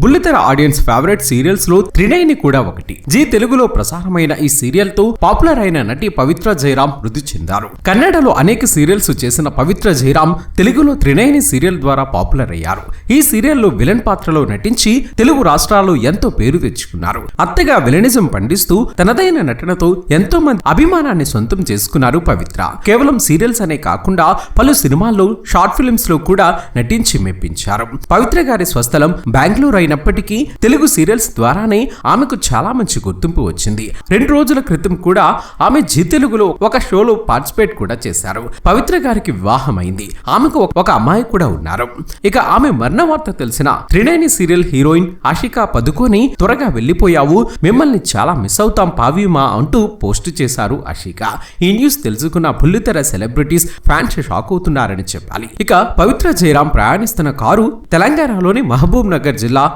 బుల్లితెర audience favourite సీరియల్స్లో త్రినయని కూడా ఒకటి. జీ తెలుగులో ప్రసారమైన ఈ సీరియల్తో పాపులర్ అయిన నటి పవిత్ర జయరాం మృతి చెందారు. కన్నడలో అనేక సీరియల్స్ చేసిన పవిత్ర జయరాం తెలుగులో త్రినయని సీరియల్ ద్వారా పాపులర్ అయ్యారు. ఈ సీరియల్లో విలన్ పాత్రలో నటించి తెలుగు రాష్ట్రాల్లో ఎంతో పేరు తెచ్చుకున్నారు. అత్తగా విలనిజం పండిస్తూ తనదైన నటనతో ఎంతో మంది అభిమానాన్ని సొంతం చేసుకున్నారు పవిత్ర. కేవలం సీరియల్స్ అనే కాకుండా పలు సినిమాల్లో షార్ట్ ఫిల్మ్స్లో కూడా నటించి మెప్పించారు. పవిత్ర గారి స్వస్థలం బెంగళూరు అయినప్పటికీ తెలుగు సీరియల్స్ ద్వారానే ఆమెకు చాలా మంచి గుర్తింపు వచ్చింది. రెండు రోజుల క్రితం కూడా ఆమె జీ తెలుగులో ఒక షోలో పార్టిసిపేట్ కూడా చేశారు. పవిత్ర గారికి వివాహం అయింది ఆమెకు ఒక- అమ్మాయి కూడా ఉన్నారు. ఇక ఆమె మరణ వార్త తెలిసిన త్రినేని సీరియల్ హీరోయిన్ ఆషికా పదుకొని త్వరగా వెళ్ళిపోయావు. మిమ్మల్ని చాలా మిస్ అవుతాం పావిమా అంటూ పోస్ట్ చేశారు ఆషిక. ఈ న్యూస్ తెలుసుకున్న బుల్లితెర సెలబ్రిటీస్ ఫ్యాన్స్ షాక్ అవుతున్నారని చెప్పాలి. ఇక పవిత్ర జయరాం ప్రయాణిస్తున్న కారు తెలంగాణలోని మహబూబ్ నగర్ జిల్లా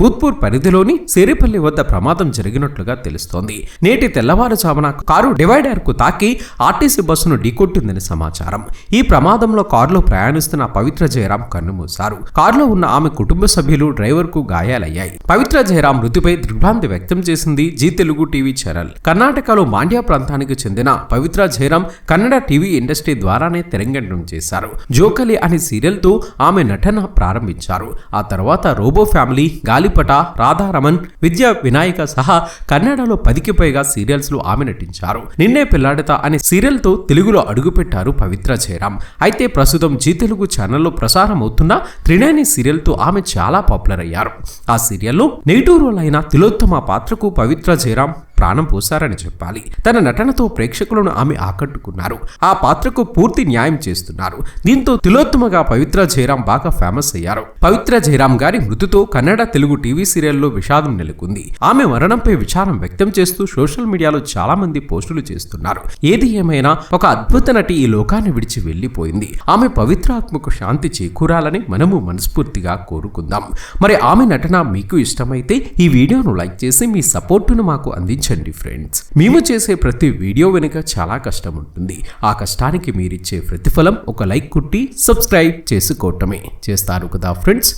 భూత్పూర్ పరిధిలోని సిరిపల్లి వద్ద ప్రమాదం జరిగినట్లుగా తెలుస్తోంది. నేటి తెల్లవారుజామున కారు డివైడర్కు తాకి ఆర్టీసీ బస్సును ఢీకొట్టిందని సమాచారం. ఈ ప్రమాదంలో కారులో ప్రయాణిస్తున్న పవిత్ర జయరాం కన్నుమూశారు. కారులో ఉన్న ఆమె కుటుంబ సభ్యులు డ్రైవర్కు గాయాలయ్యాయి. పవిత్ర జయరాం మృతిపై దిగ్భ్రాంతి వ్యక్తం చేసింది జీ తెలుగు టీవీ ఛానల్. కర్ణాటకలో మాండ్యా ప్రాంతానికి చెందిన పవిత్ర జయరాం కన్నడ టీవీ ఇండస్ట్రీ ద్వారానే తెరంగేట్రం చేశారు. జోకలి అనే సీరియల్తో ఆమె నటన ప్రారంభించారు. ఆ తర్వాత రోబో ఫ్యామిలీ గాలి గాలిపట రాధారమన్ విద్యా వినాయక సహా కన్నడలో పదికి పైగా సీరియల్స్లో ఆమె నటించారు. నిన్నే పిల్లాడత అనే సీరియల్తో తెలుగులో అడుగుపెట్టారు పవిత్ర జయరాం అయితే ప్రస్తుతం జీ తెలుగు ఛానల్లో ప్రసారం అవుతున్న త్రినేని సీరియల్తో ఆమె చాలా పాపులర్ అయ్యారు ఆ సీరియల్లో నెగిటివ్ రోల్ అయిన తిలోత్తమ పాత్రకు పవిత్ర జయరాం ప్రాణం పోశారని చెప్పాలి. తన నటనతో ప్రేక్షకులను ఆమె ఆకట్టుకున్నారు. ఆ పాత్రకు పూర్తి న్యాయం చేస్తున్నారు. దీంతో తిలోత్తమగా పవిత్ర జయరాం బాగా ఫేమస్ అయ్యారు. పవిత్ర జయరాం గారి మృతితో కన్నడ తెలుగు టీవీ సీరియల్లో విషాదం నెలకొంది. ఆమె మరణంపై విచారం వ్యక్తం చేస్తూ సోషల్ మీడియాలో చాలా మంది పోస్టులు చేస్తున్నారు. ఏది ఏమైనా ఒక అద్భుత నటి ఈ లోకాన్ని విడిచి వెళ్ళిపోయింది ఆమె పవిత్రాత్మకు శాంతి చేకూరాలని మనము మనస్ఫూర్తిగా కోరుకుందాం. మరి ఆమె నటన మీకు ఇష్టమైతే ఈ వీడియోను లైక్ చేసి మీ సపోర్టును మాకు అందించండి ఫ్రెండ్స్. మేము చేసే ప్రతి వీడియో వెనుక చాలా కష్టం ఉంటుంది. ఆ కష్టానికి మీరిచ్చే ప్రతిఫలం ఒక లైక్ కుట్టి సబ్స్క్రైబ్ చేసుకోవటమే. చేస్తారు కదా ఫ్రెండ్స్?